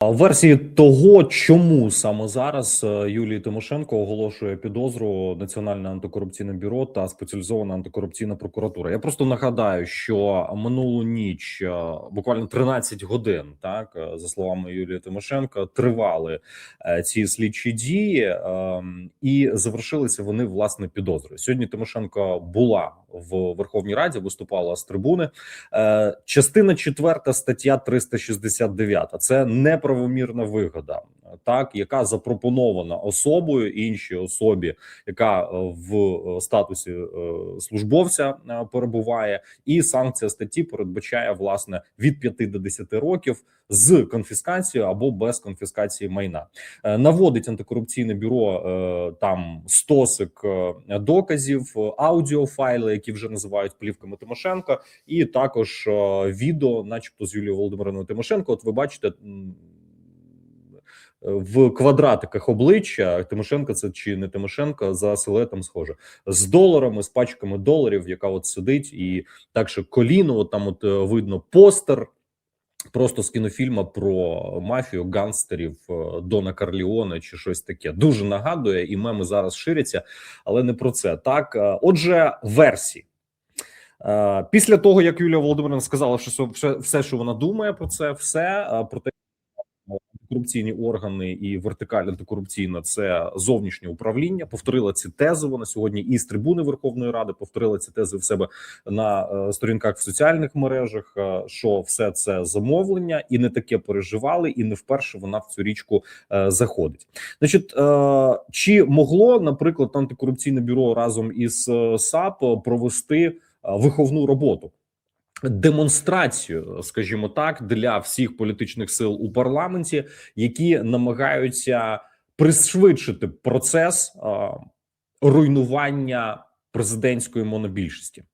Версії того, чому саме зараз е, Юлії Тимошенко оголошує підозру Національне антикорупційне бюро та спеціалізована антикорупційна прокуратура. Я просто нагадаю, що минулу ніч е, буквально 13 годин, так е, за словами Юлії Тимошенко, тривали ці слідчі дії, е, і завершилися вони власне підозрою. Сьогодні Тимошенко була в Верховній Раді, виступала з трибуни. Е, Частина 4 стаття 369 – Це неправомірна вигода, так яка запропонована особою іншій особі, яка е, в е, статусі е, службовця перебуває, і санкція статті передбачає власне від 5 до 10 років з конфіскацією або без конфіскації майна. Наводить антикорупційне бюро там стосик доказів, аудіофайли, які вже називають плівками Тимошенка, і також відео, начебто, з Юлією Володимирівною Тимошенко. От ви бачите. В квадратиках обличчя Тимошенка це чи не Тимошенка за силуетом схоже з доларами, з пачками доларів, яка от сидить, і так що коліно, от там от е, видно постер просто з кінофільма про мафію гангстерів е, Дона Карліоне чи щось таке. Дуже нагадує, і меми зараз ширяться, але не про це. Так, е, отже, версії. Після того, як Юлія Володимирівна сказала, що все, що вона думає про це, все про те, корупційні органи і вертикаль антикорупційна це зовнішнє управління. Повторила ці тези. Вона сьогодні і з трибуни Верховної Ради повторила ці тези в себе на е, сторінках в соціальних мережах. е, Що все це замовлення, і не таке переживали, і не вперше вона в цю річку е, заходить. Значить, чи могло, наприклад, антикорупційне бюро разом із САП провести виховну роботу? Демонстрацію, скажімо так, для всіх політичних сил у парламенті, які намагаються пришвидшити процес е, руйнування президентської монобільшості.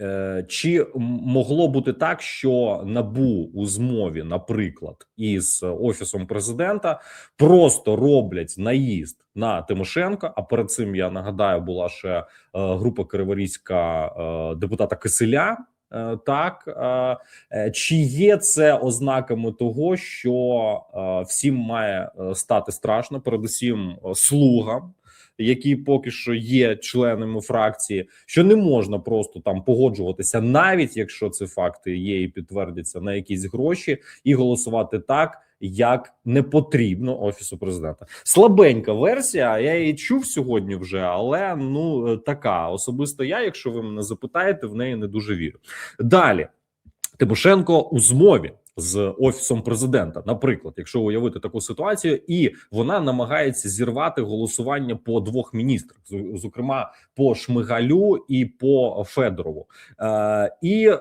Е, Чи могло бути так, що набу у змові, наприклад, із офісом президента, просто роблять наїзд на Тимошенка? А перед цим я нагадаю, була ще е, група криворізька е, депутата Киселя. Е, Так е, е, чи є це ознаками того, що всім має стати страшно, передусім слугам, які поки що є членами фракції, що не можна просто там погоджуватися, навіть якщо ці факти є і підтвердяться на якісь гроші, і голосувати так. Як не потрібно офісу президента, слабенька версія. Я її чув сьогодні вже, але ну е, така особисто. Я, якщо ви мене запитаєте, в неї не дуже вірю. Далі Тимошенко у змові з офісом президента, наприклад, якщо уявити таку ситуацію, і вона намагається зірвати голосування по двох міністрах, зокрема по Шмигалю і по Федорову, е, і е,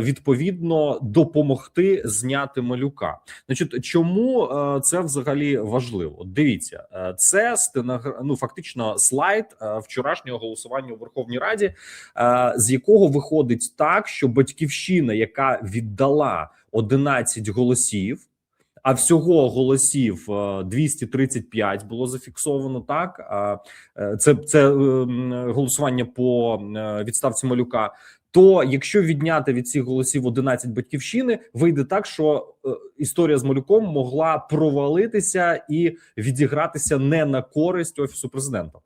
відповідно допомогти зняти малюка. Значить, чому е, це взагалі важливо? Дивіться, е, це стеногра... ну, фактично слайд е, вчорашнього голосування у Верховній Раді, е, з якого виходить так, що батьківщина, яка віддала 11 голосів. А всього голосів е, 235 було зафіксовано так. Е, це це ем, голосування по е, відставці малюка. То якщо відняти від цих голосів 11 батьківщини, вийде так, що е, історія з малюком могла провалитися і відігратися не на користь офісу президента.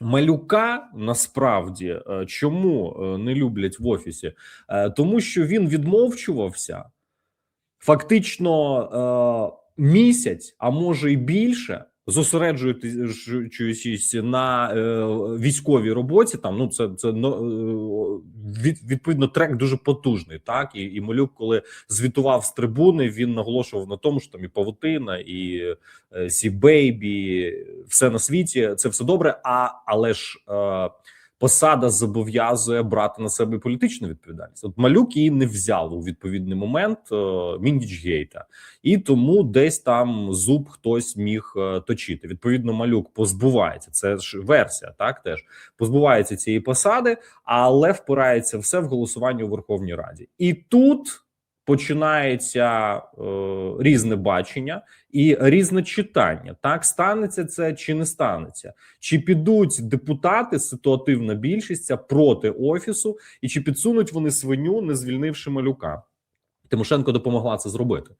Малюка насправді е, чому е, не люблять в офісі? Е, Тому що він відмовчувався фактично е, місяць, а може і більше, зосереджуючись на е, військовій роботі. Там ну це це ну, е, від, відповідно трек дуже потужний. Так і, і малюк, коли звітував з трибуни, він наголошував на тому, що там і павутина, і е, Сі Бейбі, все на світі. Це все добре. А але ж е, посада зобов'язує брати на себе політичну відповідальність. От малюк її не взяв у відповідний момент е, Міндічгейта, і тому десь там зуб хтось міг е, точити. Відповідно, малюк позбувається. Це ж версія, так теж позбувається цієї посади, але впирається все в голосування у Верховній Раді. І тут починається е, різне бачення і різне читання. Так станеться це чи не станеться, чи підуть депутати, ситуативна більшість проти офісу, і чи підсунуть вони свиню, не звільнивши малюка. Тимошенко допомогла це зробити.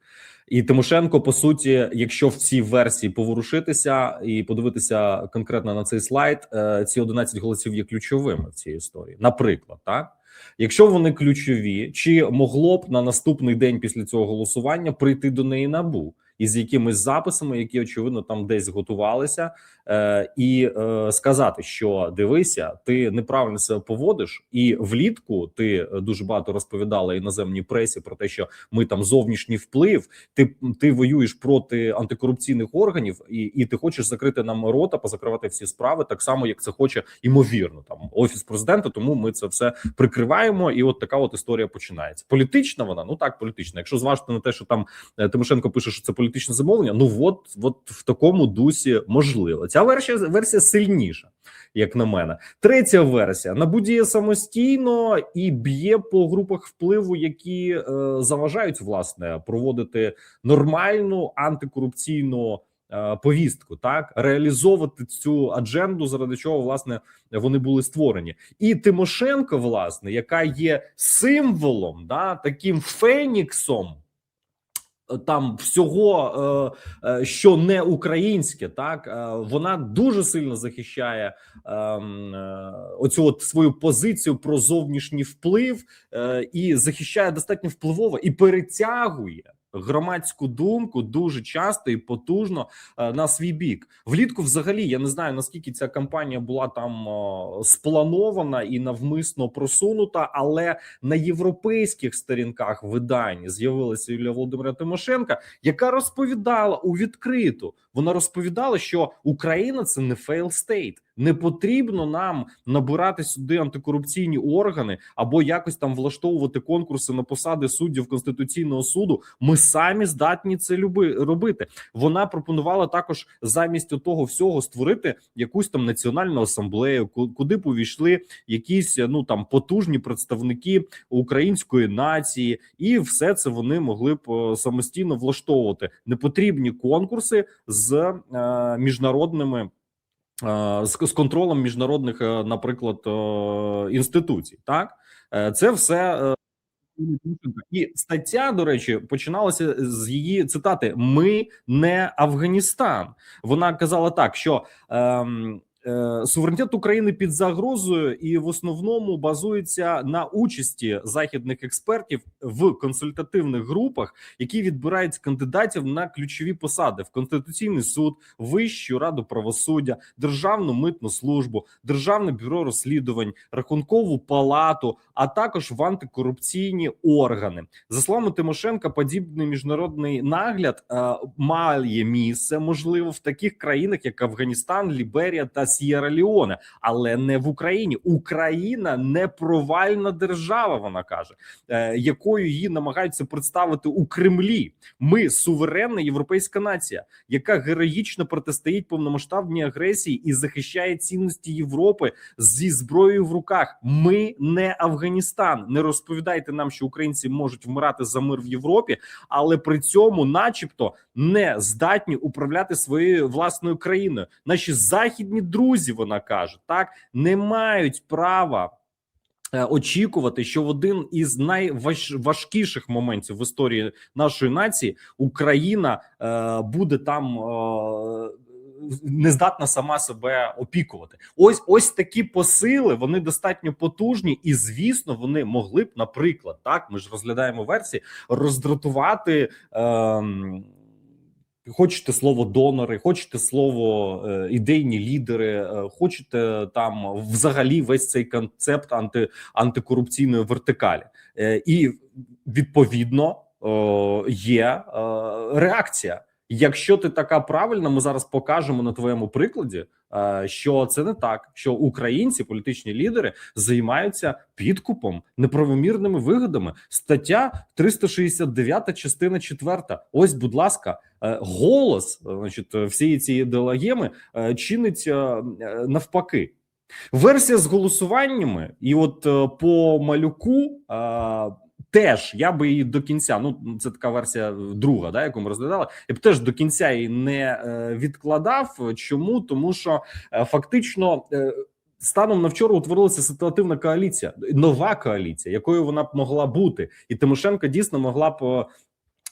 І Тимошенко, по суті, якщо в цій версії поворушитися і подивитися конкретно на цей слайд, е, ці 11 голосів є ключовими в цій історії. Наприклад, так якщо вони ключові, чи могло б на наступний день після цього голосування прийти до неї набу із якимись записами, які очевидно там десь готувалися, е, і е, сказати, що дивися, ти неправильно себе поводиш, і влітку ти дуже багато розповідала іноземній пресі про те, що ми там зовнішній вплив. Ти ти воюєш проти антикорупційних органів, і і ти хочеш закрити нам рота, позакривати всі справи, так само як це хоче імовірно там офіс президента. Тому ми це все прикриваємо. І от така от історія починається. Політична вона ну так політична. Якщо зважити на те, що там е, Тимошенко пише, що це політичне замовлення. Ну от, от в такому дусі можливо. Ця версія версія сильніша, як на мене. Третя версія набудіє самостійно і б'є по групах впливу, які е, заважають власне проводити нормальну антикорупційну. е, Повістку так реалізовувати цю адженду, заради чого власне вони були створені, і Тимошенко, власне, яка є символом, да таким феніксом там всього, е, е, що не українське, так е, вона дуже сильно захищає ем, оцю от свою позицію про зовнішній вплив і захищає достатньо впливово і перетягує громадську думку дуже часто і потужно е, на свій бік. Влітку, взагалі, я не знаю наскільки ця кампанія була там спланована і навмисно просунута, але на європейських сторінках видань з'явилася Юлія Володимира Тимошенка, яка розповідала у відкриту. Вона розповідала, що Україна це не фейл стейт. Не потрібно нам набирати сюди антикорупційні органи або якось там влаштовувати конкурси на посади суддів конституційного суду. Ми самі здатні це люби робити. Вона пропонувала також замість того всього створити якусь там національну асамблею, куди б увійшли якісь ну там потужні представники української нації, і все це вони могли б е, самостійно влаштовувати. Не потрібні конкурси з е, міжнародними. Е, з контролем міжнародних, е, наприклад, е, інституцій, так це все і стаття, до речі, починалася з її цитати: Ми не Афганістан. Вона казала так, що ем, суверенітет України під загрозою і в основному базується на участі західних експертів в консультативних групах, які відбирають кандидатів на ключові посади в конституційний суд, вищу раду правосуддя, державну митну службу, державне бюро розслідувань, рахункову палату, а також в антикорупційні органи. За словами Тимошенка, подібний міжнародний нагляд е, має місце можливо в таких країнах, як Афганістан, Ліберія та Сєра Ліоне, але не в Україні. Україна не провальна держава. Вона каже, е, якою її намагаються представити у Кремлі. Ми суверенна європейська нація, яка героїчно протистоїть повномасштабній агресії і захищає цінності Європи зі зброєю в руках. Ми не Афганістан. Не розповідайте нам, що українці можуть вмирати за мир в Європі, але при цьому, начебто, не здатні управляти своєю власною країною. Наші західні друзі, вона каже, так не мають права. Е, очікувати, що в один із найважкіших моментів в історії нашої нації Україна е, буде там е, не здатна сама себе опікувати. Ось ось такі посили. Вони достатньо потужні, і звісно, вони могли б, наприклад, так ми ж розглядаємо версії, роздратувати. Е, Хочете слово донори, хочете слово е, ідейні лідери, е, хочете там взагалі весь цей концепт анти, антикорупційної вертикалі, е, і відповідно є реакція. Якщо ти така правильна, ми зараз покажемо на твоєму прикладі, е, що це не так, що українці, політичні лідери, займаються підкупом неправомірними вигодами. Стаття 369, частина 4. Ось, будь ласка, е, голос, значить, всієї цієї ідеологеми е, чинить навпаки. Версія з голосуваннями, і от по малюку теж я би її до кінця. Ну це така версія друга, да, яку ми розглядали. Я б теж до кінця її не е, відкладав. Чому тому, що е, фактично. Е, станом на вчора утворилася ситуативна коаліція, нова коаліція, якою вона б могла бути, і Тимошенко дійсно могла б.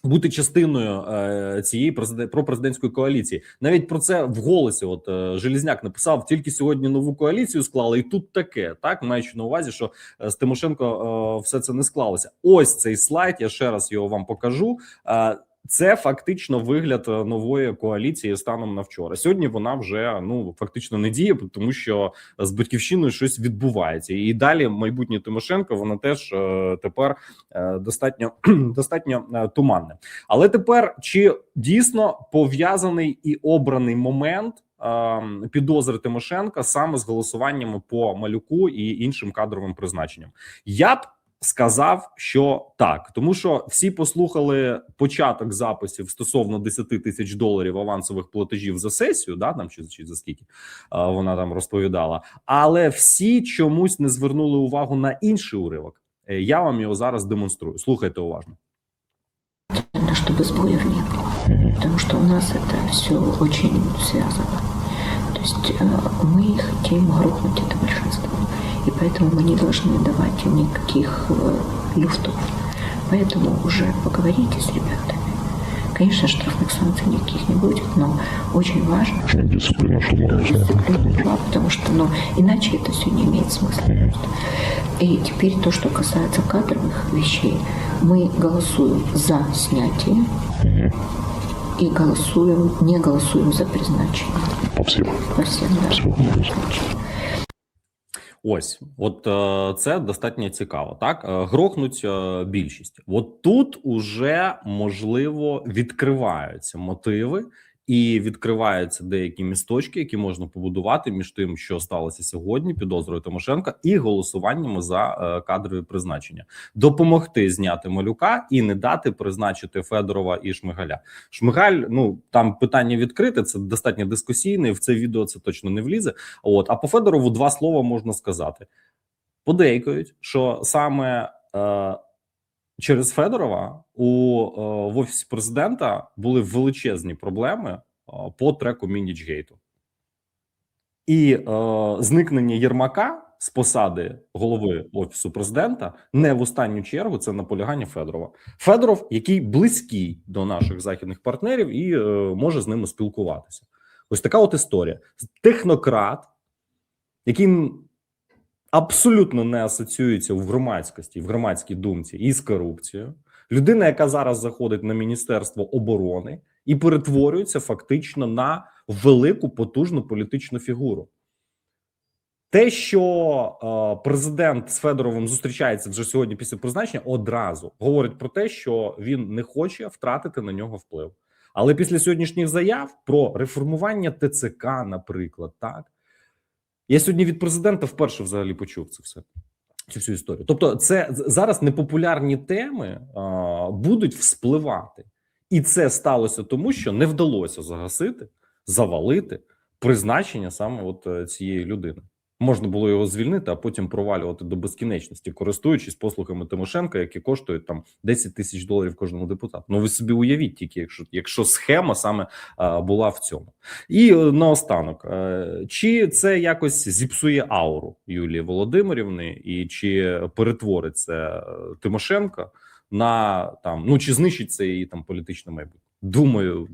Е, Бути частиною е, цієї президент пропрезидентської коаліції, навіть про це в голосі. От е, Желізняк написав: тільки сьогодні нову коаліцію склали, і тут таке, так маючи на увазі, що е, з Тимошенко е, все це не склалося. Ось цей слайд. Я ще раз його вам покажу. Е, це фактично вигляд е, нової коаліції станом на вчора. Сьогодні вона вже ну фактично не діє, тому що з батьківщиною щось відбувається, і далі майбутнє Тимошенко вона теж е, тепер е, достатньо достатньо е, туманне. Але тепер чи дійсно пов'язаний і обраний момент е, підозри Тимошенка саме з голосуваннями по малюку і іншим кадровим призначенням? Я б сказав, що так, тому що всі послухали початок записів стосовно 10 тисяч доларів авансових платежів за сесію, да там чи, чи за скільки а, вона там розповідала, але всі чомусь не звернули увагу на інший уривок. Е, Я вам його зараз демонструю. Слухайте уважно. Надо, чтобы сбоев не было, потому что у нас это все очень связано. То есть э, мы хотим грохнуть это большинство, И поэтому мы не должны давать им никаких э, люфтов. Поэтому уже поговорите с ребятами. Конечно, штрафных санкций никаких не будет, но очень важно, Дисциплина, чтобы узнал. дисциплина была, потому что ну, иначе это все не имеет смысла. И теперь то, что касается кадровых вещей, мы голосуем за снятие и голосуем, не голосуем за призначение. По всем. По всем, да. Всего вопросов. Ось, от е, це достатньо цікаво. Так Е, грохнуть е, більшість. От тут уже можливо відкриваються мотиви і відкриваються деякі місточки, які можна побудувати між тим, що сталося сьогодні, підозрою Тимошенка, і голосуваннями за е, кадрові призначення, допомогти зняти малюка і не дати призначити Федорова і Шмигаля. Шмигаль, ну там питання відкрите, це достатньо дискусійне. В це відео це точно не влізе. От а по Федорову два слова можна сказати. Подейкують, що саме е, через Федорова у е, в офісі президента були величезні проблеми е, по треку Мінічгейту. І е, зникнення Єрмака з посади голови офісу президента не в останню чергу це наполягання Федорова. Федоров, який близький до наших західних партнерів і е, може з ними спілкуватися. Ось така от історія. Технократ, який абсолютно не асоціюється в громадськості, в громадській думці із корупцією. Людина, яка зараз заходить на Міністерство оборони і перетворюється фактично на велику потужну політичну фігуру. Те, що е, президент з Федоровим зустрічається вже сьогодні після призначення, одразу говорить про те, що він не хоче втратити на нього вплив. Але після сьогоднішніх заяв про реформування ТЦК, наприклад, так я сьогодні від президента вперше взагалі почув це все. Цю всю історію. Тобто, це зараз непопулярні теми а, будуть вспливати, і це сталося тому, що не вдалося загасити, завалити призначення саме от е, цієї людини. Можна було його звільнити, а потім провалювати до безкінечності, користуючись послугами Тимошенка, які коштують там 10 тисяч доларів кожному депутату. Ну ви собі уявіть тільки, якщо якщо схема саме а, була в цьому. І е, наостанок, е, чи це якось зіпсує ауру Юлії Володимирівни, і чи перетворить це е, Тимошенка на там, ну чи знищить це її там політичне майбутнє? Думаю,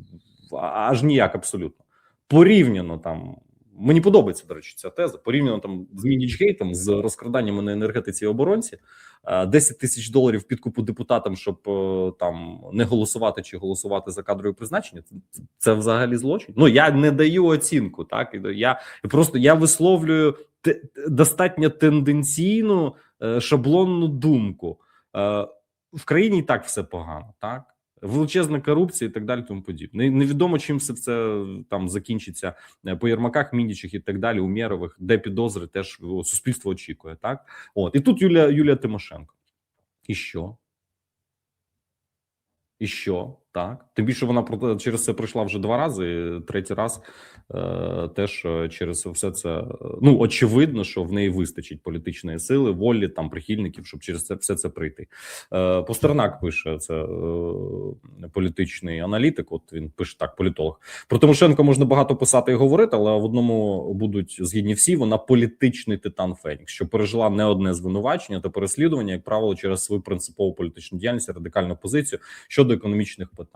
аж ніяк абсолютно. Порівняно там. Мені подобається, до речі, ця теза. Порівняно там з Мінічгейтом, з розкраданнями на енергетиці і оборонці, е, 10 тисяч доларів підкупу депутатам, щоб е, там не голосувати чи голосувати за кадрові призначення. Це, це взагалі злочин. Ну я не даю оцінку. Так я просто я висловлюю достатньо тенденційну е, шаблонну думку. Е, в країні і так все погано, так величезна корупція і так далі. Тому подібне. Невідомо чим все це там закінчиться е, по Єрмаках, Мінічих і так далі. Умєрових, де підозри теж суспільство очікує. Так, от і тут Юлія Юлія Тимошенко. І що? І що? Так, тим більше вона через це пройшла вже два рази. Третій раз е, теж е, через все це е, ну очевидно, що в неї вистачить політичної сили, волі там прихильників, щоб через це все це прийти. Е, Постернак пише це е, політичний аналітик. От він пише так: політолог про Тимошенко можна багато писати і говорити, але в одному будуть згідні всі. Вона політичний титан Фенікс, що пережила не одне звинувачення та переслідування, як правило, через свою принципову політичну діяльність, радикальну позицію щодо економічних питань.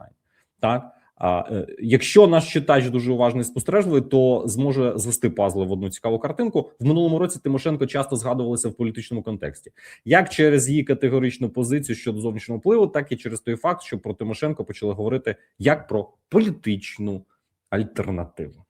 Так а е, якщо наш читач дуже уважний і спостережливий, то зможе звести пазли в одну цікаву картинку. В минулому році Тимошенко часто згадувалася в політичному контексті, як через її категоричну позицію щодо зовнішнього впливу, так і через той факт, що про Тимошенко почали говорити як про політичну альтернативу.